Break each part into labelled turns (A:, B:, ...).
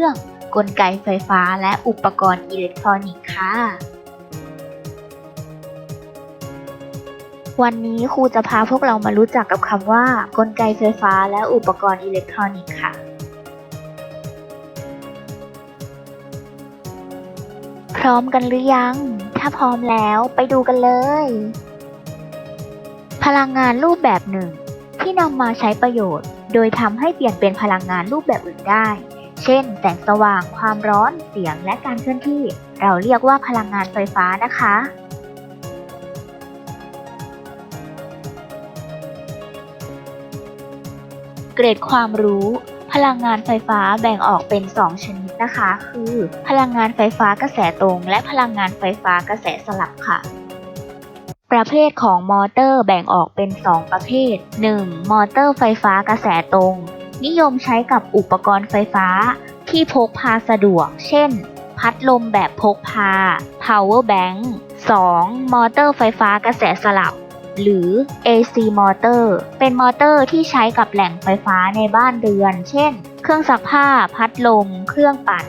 A: รื่อง กลไกไฟฟ้าและอุปกรณ์อิเล็กทรอนิกส์ค่ะ วันนี้ครูจะพาพวกเรามารู้จักกับคำว่า กลไกไฟฟ้าและอุปกรณ์อิเล็กทรอนิกส์ค่ะ พร้อมกันหรือยัง ถ้าพร้อมแล้วไปดูกันเลย พลังงานรูปแบบหนึ่งที่นำมาใช้ประโยชน์ โดยทำให้เปลี่ยนเป็นพลังงานรูปแบบอื่นได้ เช่น แสงสว่าง ความร้อน เสียง และการเคลื่อนที่ เราเรียกว่าพลังงานไฟฟ้านะคะ เกรดความรู้ พลังงานไฟฟ้าแบ่งออกเป็น 2 ชนิดนะคะ คือ พลังงานไฟฟ้ากระแสตรง และพลังงานไฟฟ้ากระแสสลับค่ะประเภทของมอเตอร์แบ่งออกเป็น 2 ประเภท 1. มอเตอร์ไฟฟ้ากระแสตรง นิยมใช้กับอุปกรณ์ไฟฟ้าที่พกพาสะดวก เช่น พัดลมแบบพกพา power bank 2. มอเตอร์ไฟฟ้ากระแสสลับ หรือ AC มอเตอร์ เป็นมอเตอร์ที่ใช้กับแหล่งไฟฟ้าในบ้านเรือน เช่น เครื่องซักผ้า พัดลม เครื่องปั่น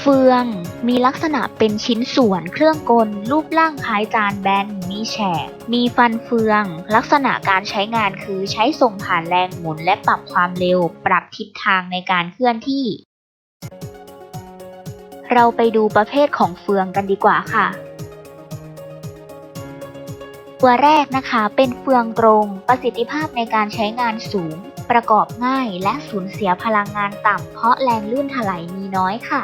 A: เฟือง มีลักษณะเป็นชิ้นส่วนเครื่องกล รูปร่างคล้ายจานแบน มีแฉก มีฟันเฟือง ลักษณะการใช้งานคือใช้ส่งผ่านแรงหมุนและปรับความเร็ว ปรับทิศทางในการเคลื่อนที่ เราไปดูประเภทของเฟืองกันดีกว่าค่ะ ตัวแรกนะคะเป็นเฟืองตรง ประสิทธิภาพในการใช้งานสูงประกอบง่ายและสูญเสียพลังงานต่ำเพราะแรงลื่นถลายมีน้อยค่ะ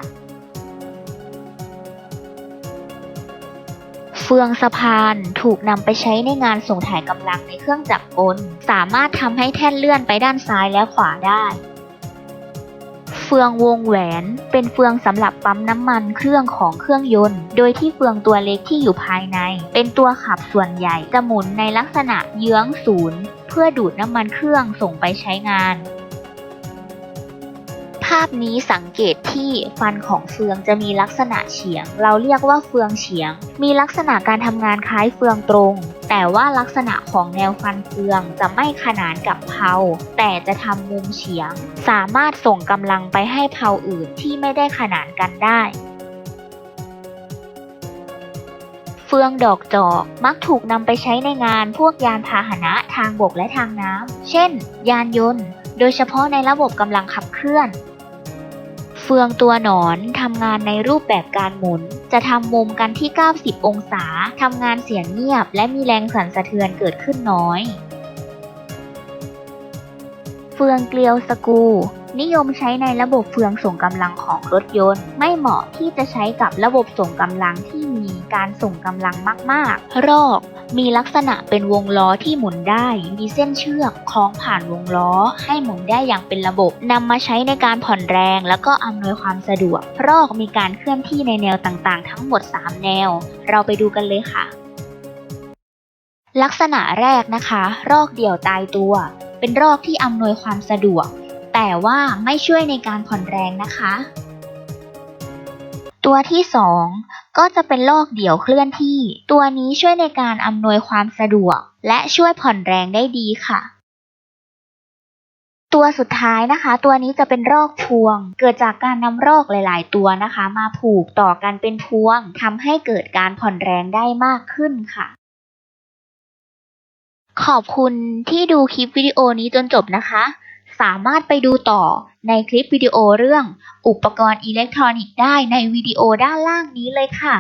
A: เฟืองสะพานถูกนำไปใช้ในงานส่งถ่ายกำลังในเครื่องจักรกล สามารถทำให้แท่นเลื่อนไปด้านซ้ายและขวาได้ เฟืองวงแหวนเป็นเฟืองสำหรับปั๊มน้ำมันเครื่องของเครื่องยนต์ โดยที่เฟืองตัวเล็กที่อยู่ภายใน เป็นตัวขับส่วนใหญ่จะหมุนในลักษณะเยื้องศูนย์ เพื่อดูดน้ำมันเครื่องส่งไปใช้งานาพนี้สังเกตที่ฟันของเฟืองจะมีลักษณะเฉียง เราเรียกว่าเฟืองเฉียง มีลักษณะการทำงานคล้ายเฟืองตรง แต่ว่าลักษณะของแนวฟันเฟืองจะไม่ขนานกับเพาแต่จะทำมุมเฉียง สามารถส่งกำลังไปให้เพาอื่นที่ไม่ได้ขนานกันได้เฟืองดอกจอกมักถูกนำไปใช้ในงานพวกยานพาหนะทางบกและทางน้ำ เช่น ยานยนต์ โดยเฉพาะในระบบกำลังขับเคลื่อน เฟืองตัวหนอนทำงานในรูปแบบการหมุน จะทำมุมกันที่ 90 องศาทำงานเสียงเงียบ และมีแรงสั่นสะเทือนเกิดขึ้นน้อย เฟืองเกลียวสกู นิยมใช้ในระบบเฟืองส่งกำลังของรถยนต์ ไม่เหมาะที่จะใช้กับระบบส่งกำลังที่ การส่งกำลังมาก ๆ รอกมีลักษณะเป็นวงล้อที่หมุนได้ มีเส้นเชือกคล้องผ่านวงล้อ ให้หมุนได้อย่างเป็นระบบนำมาใช้ในการผ่อนแรง แล้วก็อำนวยความสะดวก รอกมีการเคลื่อนที่ในแนวต่างๆ ทั้งหมด 3 แนว เราไปดูกันเลยค่ะ ลักษณะแรกนะคะ รอกเดี่ยวตายตัว เป็นรอกที่อำนวยความสะดวก แต่ว่าไม่ช่วยในการผ่อนแรงนะคะ ตัวที่ 2 ก็จะเป็นลอกเดี่ยวเคลื่อนที่ ตัวนี้ช่วยในการอำนวยความสะดวก และช่วยผ่อนแรงได้ดีค่ะ ตัวสุดท้ายนะคะ ตัวนี้จะเป็นรอกพวง เกิดจากการนำรอกหลาย ๆ ตัวนะคะ มาผูกต่อกันเป็นพวงทำให้เกิดการผ่อนแรงได้มากขึ้นค่ะขอบคุณที่ดูคลิปวิดีโอนี้จนจบนะคะ สามารถไปดูต่อในคลิปวิดีโอเรื่อง อุปกรณ์อิเล็กทรอนิกส์ได้ในวิดีโอด้านล่างนี้เลยค่ะ